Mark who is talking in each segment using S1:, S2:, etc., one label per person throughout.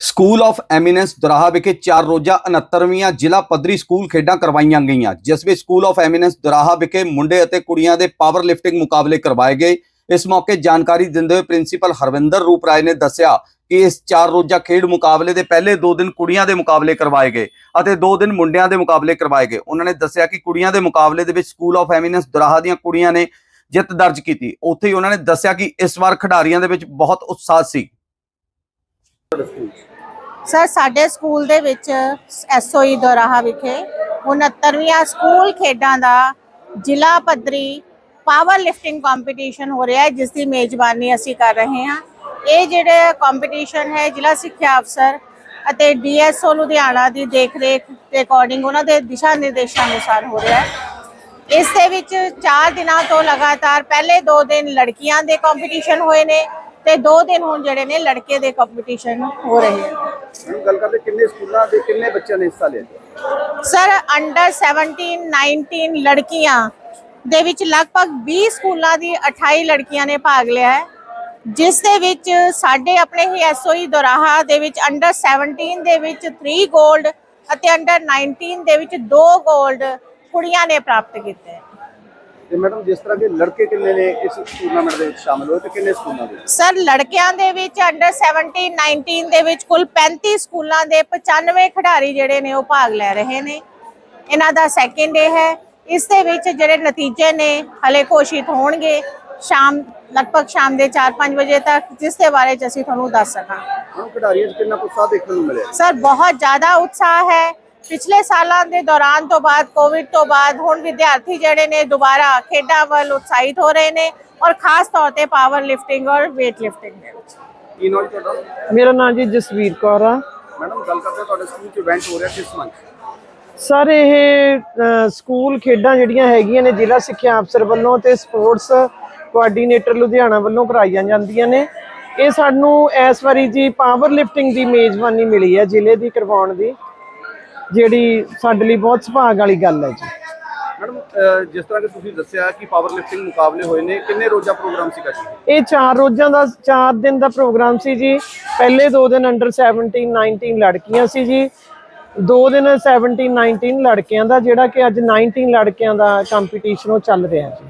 S1: School of eminence Doraha ਵਿਖੇ 4 ਰੋਜ਼ਾ 69ਵੀਆਂ ਜ਼ਿਲ੍ਹਾ ਪੱਧਰੀ ਸਕੂਲ ਖੇਡਾਂ ਕਰਵਾਈਆਂ ਗਈਆਂ, ਜਿਸ ਵਿੱਚ ਸਕੂਲ ਆਫ ਐਮੀਨੈਂਸ ਦਰਾਹਾ ਵਿਖੇ ਮੁੰਡੇ ਅਤੇ ਕੁੜੀਆਂ ਦੇ ਪਾਵਰ ਲਿਫਟਿੰਗ ਮੁਕਾਬਲੇ ਕਰਵਾਏ ਗਏ। ਇਸ ਮੌਕੇ ਜਾਣਕਾਰੀ ਦਿੰਦੇ ਹੋਏ ਪ੍ਰਿੰਸੀਪਲ ਹਰਵਿੰਦਰ ਰੂਪ ਰਾਏ ਨੇ ਦੱਸਿਆ ਕਿ ਇਸ 4 ਰੋਜ਼ਾ ਖੇਡ ਮੁਕਾਬਲੇ ਦੇ ਪਹਿਲੇ 2 ਦਿਨ ਕੁੜੀਆਂ ਦੇ ਮੁਕਾਬਲੇ ਕਰਵਾਏ ਗਏ ਅਤੇ 2 ਦਿਨ ਮੁੰਡਿਆਂ ਦੇ ਮੁਕਾਬਲੇ ਕਰਵਾਏ ਗਏ। ਉਹਨਾਂ ਨੇ ਦੱਸਿਆ ਕਿ ਕੁੜੀਆਂ ਦੇ ਮੁਕਾਬਲੇ ਦੇ ਵਿੱਚ ਸਕੂਲ ਆਫ ਐਮੀਨੈਂਸ ਦਰਾਹਾ ਦੀਆਂ ਕੁੜੀਆਂ ਨੇ ਜਿੱਤ ਦਰਜ ਕੀਤੀ। ਉੱਥੇ ਹੀ ਉਹਨਾਂ ਨੇ ਦੱਸਿਆ ਕਿ ਇਸ ਵਾਰ ਖਿਡਾਰੀਆਂ ਦੇ ਵਿੱਚ ਬਹੁਤ ਉਤਸ਼ਾਹ ਸੀ।
S2: ਸਰ, ਸਾਡੇ ਸਕੂਲ ਦੇ ਵਿੱਚ ਐਸਓਈ ਦੋਰਾਹਾ ਵਿਖੇ 69ਵੀਂ ਸਕੂਲ ਖੇਡਾਂ ਦਾ ਜ਼ਿਲ੍ਹਾ ਪੱਧਰੀ ਪਾਵਰ ਲਿਫਟਿੰਗ ਕੰਪੀਟੀਸ਼ਨ ਹੋ ਰਿਹਾ ਹੈ, ਜਿਸ ਦੀ ਮੇਜ਼ਬਾਨੀ ਅਸੀਂ ਕਰ ਰਹੇ ਹਾਂ। ਇਹ ਜਿਹੜੇ ਕੰਪੀਟੀਸ਼ਨ ਹੈ, ਜ਼ਿਲ੍ਹਾ ਸਿੱਖਿਆ ਅਫਸਰ ਅਤੇ ਡੀਐਸਓ ਲੁਧਿਆਣਾ ਦੀ ਦੇਖਰੇਖ ਦੇ ਅਕੋਰਡਿੰਗ ਉਹਨਾਂ ਦੇ ਦਿਸ਼ਾ ਨਿਰਦੇਸ਼ਾਂ ਅਨੁਸਾਰ ਹੋ ਰਿਹਾ ਹੈ। ਇਸ ਦੇ ਵਿੱਚ 4 ਦਿਨਾਂ ਤੋਂ ਲਗਾਤਾਰ ਪਹਿਲੇ 2 ਦਿਨ ਲੜਕੀਆਂ ਦੇ ਕੰਪੀਟੀਸ਼ਨ ਹੋਏ ਨੇ ਤੇ 2 ਦਿਨ ਹੁਣ ਜਿਹੜੇ ਨੇ ਲੜਕੇ ਦੇ ਕੰਪੀਟੀਸ਼ਨ ਹੋ ਰਹੇ ਨੇ।
S3: ਹੁਣ ਗੱਲ ਕਰਦੇ ਕਿੰਨੇ ਸਕੂਲਾਂ ਦੇ ਕਿੰਨੇ ਬੱਚਿਆਂ ਨੇ ਹਿੱਸਾ ਲਿਆ?
S2: ਸਰ ਅੰਡਰ 17 19 ਲੜਕੀਆਂ ਦੇ ਵਿੱਚ ਲਗਭਗ 20 ਸਕੂਲਾਂ ਦੀ 28 ਲੜਕੀਆਂ ਨੇ ਭਾਗ ਲਿਆ ਹੈ, ਜਿਸ ਦੇ ਵਿੱਚ ਸਾਡੇ ਆਪਣੇ ਹੀ ਐਸਓਈ ਦੁਰਾਹਾ ਦੇ ਵਿੱਚ ਅੰਡਰ 17 ਦੇ ਵਿੱਚ 3 골ਡ ਅਤੇ ਅੰਡਰ 19 ਦੇ ਵਿੱਚ 2 골ਡ ਕੁੜੀਆਂ ਨੇ ਪ੍ਰਾਪਤ ਕੀਤੇ।
S3: ਤੇ ਮੈਡਮ ਜਿਸ ਤਰ੍ਹਾਂ ਕਿ ਲੜਕੇ ਕਿੰਨੇ ਨੇ ਇਸ ਟੂਰਨਾਮੈਂਟ ਦੇ ਵਿੱਚ ਸ਼ਾਮਲ ਹੋਏ ਤੇ ਕਿੰਨੇ ਸਕੂਲਾਂ ਦੇ
S2: ਸਰ ਲੜਕਿਆਂ ਦੇ ਵਿੱਚ ਅੰਡਰ 17 19 ਦੇ ਵਿੱਚ ਕੁੱਲ 35 ਸਕੂਲਾਂ ਦੇ 95 ਖਿਡਾਰੀ ਜਿਹੜੇ ਨੇ ਉਹ ਭਾਗ ਲੈ ਰਹੇ ਨੇ। ਇਹਨਾਂ ਦਾ ਸੈਕਿੰਡ ਡੇ ਹੈ। ਇਸ ਦੇ ਵਿੱਚ ਜਿਹੜੇ ਨਤੀਜੇ ਨੇ ਹਲੇ ਘੋਸ਼ਿਤ ਹੋਣਗੇ ਸ਼ਾਮ ਲਗਭਗ ਸ਼ਾਮ ਦੇ 4-5 ਵਜੇ ਤੱਕ ਜਿਸ ਦੇ ਬਾਰੇ ਚ ਅਸੀਂ ਤੁਹਾਨੂੰ ਦੱਸ
S3: ਹੁਣ ਖਿਡਾਰੀਆਂ 'ਚ ਕਿੰਨਾ ਉਤਸ਼ਾਹ ਦੇਖਣ ਨੂੰ ਮਿਲਿਆ?
S2: ਸਰ ਬਹੁਤ ਜ਼ਿਆਦਾ ਉਤਸ਼ਾਹ ਹੈ। ਪਿਛਲੇ ਸਾਲਾਂ ਦੇ ਦੌਰਾਨ ਤੋਂ ਬਾਅਦ ਕੋਵਿਡ ਤੋਂ ਬਾਅਦ ਹੁਣ ਵਿਦਿਆਰਥੀ ਜਿਹੜੇ ਨੇ ਦੁਬਾਰਾ ਖੇਡਾਂ ਵੱਲ ਉਤਸ਼ਾਹਿਤ ਹੋ ਰਹੇ ਨੇ ਔਰ ਖਾਸ ਤੌਰ ਤੇ ਪਾਵਰ ਲਿਫਟਿੰਗ ਔਰ weight ਲਿਫਟਿੰਗ ਦੇ ਵਿੱਚ।
S3: ਕੀ ਨਾਮ ਜੀ ਤੁਹਾਡਾ?
S4: ਮੇਰਾ ਨਾਮ ਜੀ ਜਸਵੀਰ ਕੌਰ ਆ।
S3: ਮੈਡਮ ਗੱਲ ਕਰਦੇ ਤੁਹਾਡੇ ਸਕੂਲ 'ਚ ਇਵੈਂਟ ਹੋ ਰਿਹਾ ਕਿਸ ਮੰਚ
S4: ਸਰ ਇਹ ਸਕੂਲ ਖੇਡਾਂ ਜਿਹੜੀਆਂ ਹੈਗੀਆਂ ਨੇ ਜ਼ਿਲ੍ਹਾ ਸਿੱਖਿਆ ਅਫਸਰ ਵੱਲੋਂ ਤੇ ਸਪੋਰਟਸ ਕੋਆਰਡੀਨੇਟਰ ਲੁਧਿਆਣਾ ਵੱਲੋਂ ਕਰਾਈਆਂ ਜਾਂਦੀਆਂ ਨੇ। ਇਹ ਸਾਨੂੰ ਇਸ ਵਾਰੀ ਜੀ ਪਾਵਰ ਲਿਫਟਿੰਗ ਦੀ ਮੇਜ਼ਬਾਨੀ ਮਿਲੀ ਹੈ ਜ਼ਿਲ੍ਹੇ ਦੀ ਕਰਵਾਉਣ ਦੀ। ਜਿਹੜੀ ਸਾਡੇ ਲਈ ਬਹੁਤ ਸੁਭਾਗ ਵਾਲੀ ਗੱਲ ਹੈ ਜੀ।
S3: ਮੈਡਮ ਜਿਸ ਤਰ੍ਹਾਂ ਕਿ ਤੁਸੀਂ ਦੱਸਿਆ ਕਿ ਪਾਵਰ ਲਿਫਟਿੰਗ ਮੁਕਾਬਲੇ ਹੋਏ ਨੇ ਕਿੰਨੇ ਰੋਜ਼ਾ ਪ੍ਰੋਗਰਾਮ ਸੀਗਾ ਜੀ?
S4: ਇਹ ਚਾਰ ਰੋਜ਼ਾਂ ਦਾ ਚਾਰ ਦਿਨ ਦਾ ਪ੍ਰੋਗਰਾਮ ਸੀ ਜੀ। ਪਹਿਲੇ ਦੋ ਦਿਨ ਅੰਡਰ 17 19 ਲੜਕੀਆਂ ਸੀ ਜੀ। ਦੋ ਦਿਨ 17 19 ਲੜਕਿਆਂ ਦਾ ਜਿਹੜਾ ਕਿ ਅੱਜ 19 ਲੜਕਿਆਂ ਦਾ ਕੰਪੀਟੀਸ਼ਨ ਉਹ ਚੱਲ ਰਿਹਾ ਜੀ।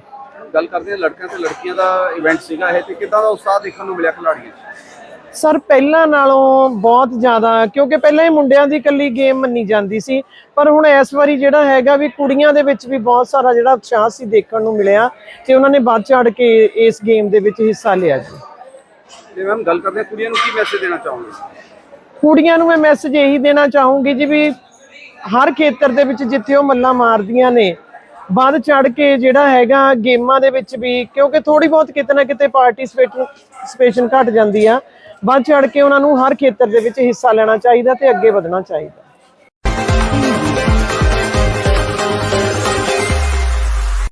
S3: ਗੱਲ ਕਰਦੇ ਹਾਂ ਲੜਕਿਆਂ ਤੇ ਲੜਕੀਆਂ ਦਾ ਇਵੈਂਟ ਸੀਗਾ ਇਹ ਤੇ ਕਿੱਦਾਂ ਦਾ ਉਤਸ਼ਾਹ ਦੇਖਣ ਨੂੰ ਮਿਲਿਆ ਖਿਡਾਰੀਆਂ 'ਚ?
S4: ਸਰ ਪਹਿਲਾਂ ਨਾਲੋਂ ਬਹੁਤ ਜ਼ਿਆਦਾ ਕਿਉਂਕਿ ਪਹਿਲਾਂ ਇਹ ਮੁੰਡਿਆਂ ਦੀ ਇਕੱਲੀ ਗੇਮ ਮੰਨੀ ਜਾਂਦੀ ਸੀ। ਪਰ ਹੁਣ ਇਸ ਵਾਰੀ ਜਿਹੜਾ ਹੈਗਾ ਵੀ ਕੁੜੀਆਂ ਦੇ ਵਿੱਚ ਵੀ ਬਹੁਤ ਸਾਰਾ ਜਿਹੜਾ ਉਤਸ਼ਾਹ ਸੀ ਦੇਖਣ ਨੂੰ ਮਿਲਿਆ ਤੇ ਉਹਨਾਂ ਨੇ ਵੱਧ ਚੜ ਕੇ ਇਸ ਗੇਮ ਦੇ ਵਿੱਚ ਹਿੱਸਾ ਲਿਆ ਜੀ।
S3: ਤੇ ਮੈਮ ਗੱਲ ਕਰਦੇ ਹਾਂ ਕੁੜੀਆਂ ਨੂੰ ਕੀ ਮੈਸੇਜ ਦੇਣਾ ਚਾਹੋਗੇ?
S4: ਕੁੜੀਆਂ ਨੂੰ ਮੈਂ ਮੈਸੇਜ ਇਹੀ ਦੇਣਾ ਚਾਹੂੰਗੀ ਜੀ ਵੀ ਹਰ ਖੇਤਰ ਦੇ ਵਿੱਚ ਜਿੱਥੇ ਉਹ ਮੱਲਾਂ ਮਾਰਦੀਆਂ ਨੇ ਵੱਧ ਚੜ ਕੇ ਜਿਹੜਾ ਹੈਗਾ ਗੇਮਾਂ ਦੇ ਵਿੱਚ ਵੀ ਕਿਉਂਕਿ ਥੋੜੀ ਬਹੁਤ ਕਿਤੇ ਨਾ ਕਿਤੇ ਪਾਰਟਿਸਿਪੇਸ਼ਨ ਘਟ ਜਾਂਦੀ ਆ। ਵੱਧ ਚੜ ਕੇ ਉਹਨਾਂ ਨੂੰ ਹਰ ਖੇਤਰ ਦੇ ਵਿੱਚ ਹਿੱਸਾ ਲੈਣਾ ਚਾਹੀਦਾ ਤੇ ਅੱਗੇ ਵਧਣਾ ਚਾਹੀਦਾ।